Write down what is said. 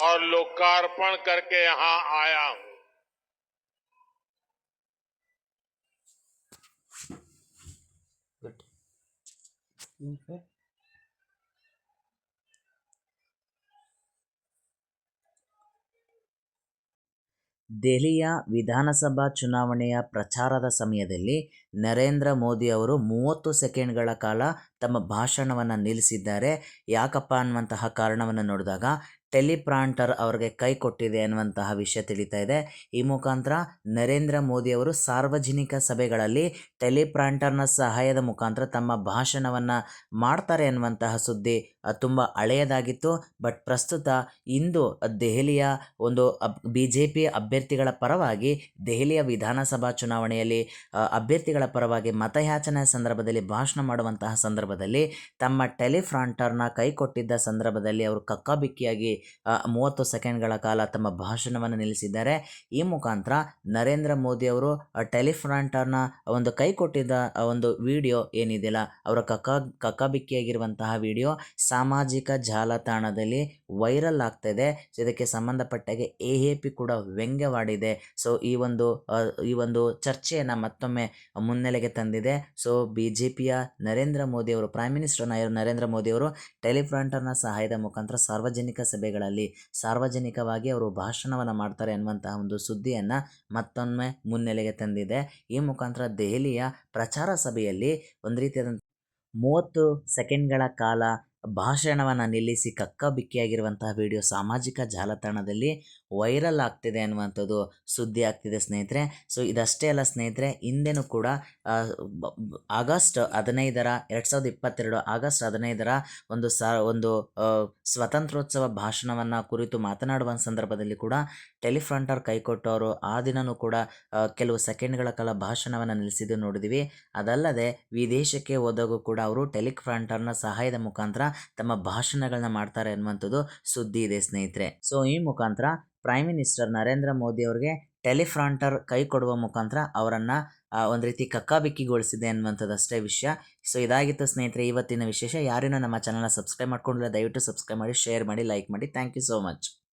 और लोकार्पण करके यहाँ आया हूं ದೆಹಲಿಯ ವಿಧಾನಸಭಾ ಚುನಾವಣೆಯ ಪ್ರಚಾರದ ಸಮಯದಲ್ಲಿ ನರೇಂದ್ರ ಮೋದಿ ಅವರು ಮೂವತ್ತು ಸೆಕೆಂಡ್ಗಳ ಕಾಲ ತಮ್ಮ ಭಾಷಣವನ್ನು ನಿಲ್ಲಿಸಿದ್ದಾರೆ ಯಾಕಪ್ಪ ಅನ್ನುವಂತಹ ಕಾರಣವನ್ನು ನೋಡಿದಾಗ ಟೆಲಿಪ್ರಾಂಟರ್ ಅವರಿಗೆ ಕೈ ಕೊಟ್ಟಿದೆ ಎನ್ನುವಂತಹ ವಿಷಯ ತಿಳಿತಾ ಇದೆ. ಈ ಮುಖಾಂತರ ನರೇಂದ್ರ ಮೋದಿ ಅವರು ಸಾರ್ವಜನಿಕ ಸಭೆಗಳಲ್ಲಿ ಟೆಲಿಪ್ರಾಂಟರ್ನ ಸಹಾಯದ ಮುಖಾಂತರ ತಮ್ಮ ಭಾಷಣವನ್ನು ಮಾಡ್ತಾರೆ ಅನ್ನುವಂತಹ ಸುದ್ದಿ ತುಂಬ ಹಳೆಯದಾಗಿತ್ತು. ಬಟ್ ಪ್ರಸ್ತುತ ಇಂದು ದೆಹಲಿಯ ಒಂದು ಅಬ್ ಬಿ ಜೆ ಪಿ ಅಭ್ಯರ್ಥಿಗಳ ಪರವಾಗಿ, ದೆಹಲಿಯ ವಿಧಾನಸಭಾ ಚುನಾವಣೆಯಲ್ಲಿ ಅಭ್ಯರ್ಥಿಗಳ ಪರವಾಗಿ ಮತಯಾಚನೆ ಸಂದರ್ಭದಲ್ಲಿ, ಭಾಷಣ ಮಾಡುವಂತಹ ಸಂದರ್ಭದಲ್ಲಿ ತಮ್ಮ ಟೆಲಿಫ್ರಾಂಟರ್ನ ಕೈ ಕೊಟ್ಟಿದ್ದ ಸಂದರ್ಭದಲ್ಲಿ ಅವರು ಕಕ್ಕಾಬಿಕ್ಕಿಯಾಗಿ ಮೂವತ್ತು ಸೆಕೆಂಡ್ಗಳ ಕಾಲ ತಮ್ಮ ಭಾಷಣವನ್ನು ನಿಲ್ಲಿಸಿದ್ದಾರೆ. ಈ ಮುಖಾಂತರ ನರೇಂದ್ರ ಮೋದಿ ಅವರು ಟೆಲಿಫ್ರಾಂಟರ್ನ ಒಂದು ಕೈ ಕೊಟ್ಟಿದ್ದ ಒಂದು ವಿಡಿಯೋ ಏನಿದೆಯಲ್ಲ, ಅವರ ಕಕ್ಕ, ಕಕ್ಕಬಿಕ್ಕಿಯಾಗಿರುವಂತಹ ವಿಡಿಯೋ, ಸಾಮಾಜಿಕ ಜಾಲತಾಣದಲ್ಲಿ ವೈರಲ್ ಆಗ್ತಾಯಿದೆ ಸೊ ಇದಕ್ಕೆ ಸಂಬಂಧಪಟ್ಟಾಗೆ ಎ ಎ ಪಿ ಕೂಡ ವ್ಯಂಗ್ಯವಾಡಿದೆ. ಸೊ ಈ ಒಂದು ಈ ಒಂದು ಚರ್ಚೆಯನ್ನು ಮತ್ತೊಮ್ಮೆ ಮುನ್ನೆಲೆಗೆ ತಂದಿದೆ. ಸೊ ಬಿ ಜೆ ಪಿಯ ನರೇಂದ್ರ ಮೋದಿಯವರು ಪ್ರೈಮ್ ಮಿನಿಸ್ಟರ್ ನರೇಂದ್ರ ಮೋದಿಯವರು ಟೆಲಿಫ್ರಾಂಟರ್ನ ಸಹಾಯದ ಮುಖಾಂತರ ಸಾರ್ವಜನಿಕ ಸಭೆಗಳಲ್ಲಿ ಸಾರ್ವಜನಿಕವಾಗಿ ಅವರು ಭಾಷಣವನ್ನು ಮಾಡ್ತಾರೆ ಎನ್ನುವಂತಹ ಒಂದು ಸುದ್ದಿಯನ್ನು ಮತ್ತೊಮ್ಮೆ ಮುನ್ನೆಲೆಗೆ ತಂದಿದೆ. ಈ ಮುಖಾಂತರ ದೆಹಲಿಯ ಪ್ರಚಾರ ಸಭೆಯಲ್ಲಿ ಒಂದು ರೀತಿಯಾದಂಥ ಮೂವತ್ತು ಸೆಕೆಂಡ್ಗಳ ಕಾಲ ಭಾಷಣವನ್ನು ನಿಲ್ಲಿಸಿ ಕಕ್ಕಬಿಕ್ಕಿಯಾಗಿರುವಂತಹ ವಿಡಿಯೋ ಸಾಮಾಜಿಕ ಜಾಲತಾಣದಲ್ಲಿ ವೈರಲ್ ಆಗ್ತಿದೆ ಅನ್ನುವಂಥದ್ದು ಸುದ್ದಿ ಆಗ್ತಿದೆ ಸ್ನೇಹಿತರೆ. ಸೊ ಇದಷ್ಟೇ ಅಲ್ಲ ಸ್ನೇಹಿತರೆ ಹಿಂದೆನೂ ಕೂಡ ಆಗಸ್ಟ್ ಹದಿನೈದರ, ಎರಡು ಸಾವಿರದ ಇಪ್ಪತ್ತೆರಡು ಆಗಸ್ಟ್ ಹದಿನೈದರ ಒಂದು ಸ, ಒಂದು ಸ್ವತಂತ್ರೋತ್ಸವ ಭಾಷಣವನ್ನು ಕುರಿತು ಮಾತನಾಡುವ ಸಂದರ್ಭದಲ್ಲಿ ಕೂಡ ಟೆಲಿಫ್ರಾಂಟರ್ ಕೈಕೊಟ್ಟವರು ಆ ದಿನನೂ ಕೂಡ ಕೆಲವು ಸೆಕೆಂಡ್ಗಳ ಕಾಲ ಭಾಷಣವನ್ನು ನಿಲ್ಲಿಸಿದ್ದು ನೋಡಿದ್ದೀವಿ ಅದಲ್ಲದೆ ವಿದೇಶಕ್ಕೆ ಹೋದಾಗೂ ಕೂಡ ಅವರು ಟೆಲಿಫ್ರಾಂಟರ್ನ ಸಹಾಯದ ಮುಖಾಂತರ ತಮ್ಮ ಭಾಷಣಗಳನ್ನ ಮಾಡ್ತಾರೆ ಅನ್ನುವಂಥದ್ದು ಸುದ್ದಿ ಇದೆ, ಸ್ನೇಹಿತರೆ. ಸೊ ಈ ಮುಖಾಂತರ ಪ್ರೈಮ್ ಮಿನಿಸ್ಟರ್ ನರೇಂದ್ರ ಮೋದಿ ಅವರಿಗೆ ಟೆಲಿಫ್ರಾಂಟರ್ ಕೈ ಕೊಡುವ ಮುಖಾಂತರ ಅವರನ್ನು ಒಂದು ರೀತಿ ಕಕ್ಕಾಬಿಕ್ಕಿಗೊಳಿಸಿದೆ ಅನ್ನುವಂಥದ್ದು ಅಷ್ಟೇ ವಿಷಯ. ಸೊ ಇದಾಗಿತ್ತು ಸ್ನೇಹಿತರೆ ಇವತ್ತಿನ ವಿಶೇಷ. ಯಾರೇನೋ ನಮ್ಮ ಚಾನಲ್ನ ಸಬ್ಸ್ಕ್ರೈಬ್ ಮಾಡ್ಕೊಂಡಿಲ್ಲ, ದಯವಿಟ್ಟು ಸಬ್ಸ್ಕ್ರೈಬ್ ಮಾಡಿ ಶೇರ್ ಮಾಡಿ ಲೈಕ್ ಮಾಡಿ. Thank you so much